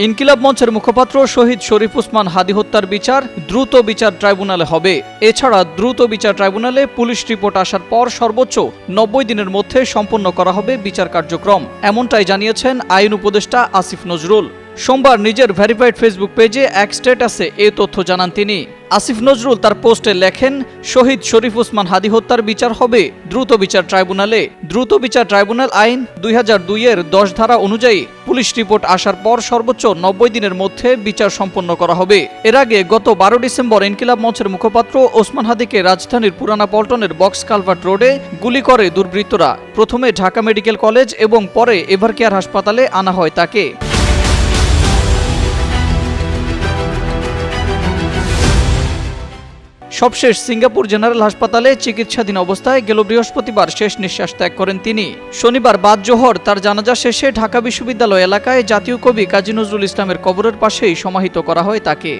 ইনকিলাব মঞ্চের মুখপাত্র শহীদ শরীফ উসমান হাদি হত্যার বিচার দ্রুত বিচার ট্রাইব্যুনালে হবে। এছাড়া দ্রুত বিচার ট্রাইব্যুনালে পুলিশ রিপোর্ট আসার পর সর্বোচ্চ নব্বই দিনের মধ্যে সম্পন্ন করা হবে বিচার কার্যক্রম। এমনটাই জানিয়েছেন আইন উপদেষ্টা আসিফ নজরুল। সোমবার নিজের ভেরিফাইড ফেসবুক পেজে এক স্ট্যাটাসে এ তথ্য জানান তিনি। আসিফ নজরুল তার পোস্টে লেখেন, শহীদ শরীফ উসমান হাদি হত্যার বিচার হবে, দ্রুত বিচার ট্রাইব্যুনালে। দ্রুত বিচার ট্রাইব্যুনাল আইন দুই হাজার দুইয়ের দশ ধারা অনুযায়ী পুলিশ রিপোর্ট আসার পর সর্বোচ্চ নব্বই দিনের মধ্যে বিচার সম্পন্ন করা হবে। এর আগে গত বারো ডিসেম্বর ইনকিলাব মঞ্চের মুখপাত্র ওসমান হাদিকে রাজধানীর পুরানা পল্টনের বক্স কালভার্ট রোডে গুলি করে দুর্বৃত্তরা। প্রথমে ঢাকা মেডিকেল কলেজ এবং পরে এভারকেয়ার হাসপাতালে আনা হয় তাকে। সবশেষ সিঙ্গাপুর জেনারেল হাসপাতালে চিকিৎসাধীন অবস্থায় গেল বৃহস্পতিবার, শেষ নিঃশ্বাস ত্যাগ করেন তিনি। শনিবার বাদ জোহর, তার জানাজা শেষে ঢাকা বিশ্ববিদ্যালয় এলাকায় জাতীয় কবি কাজী নজরুল ইসলামের কবরের পাশেই সমাহিত করা হয় তাকে।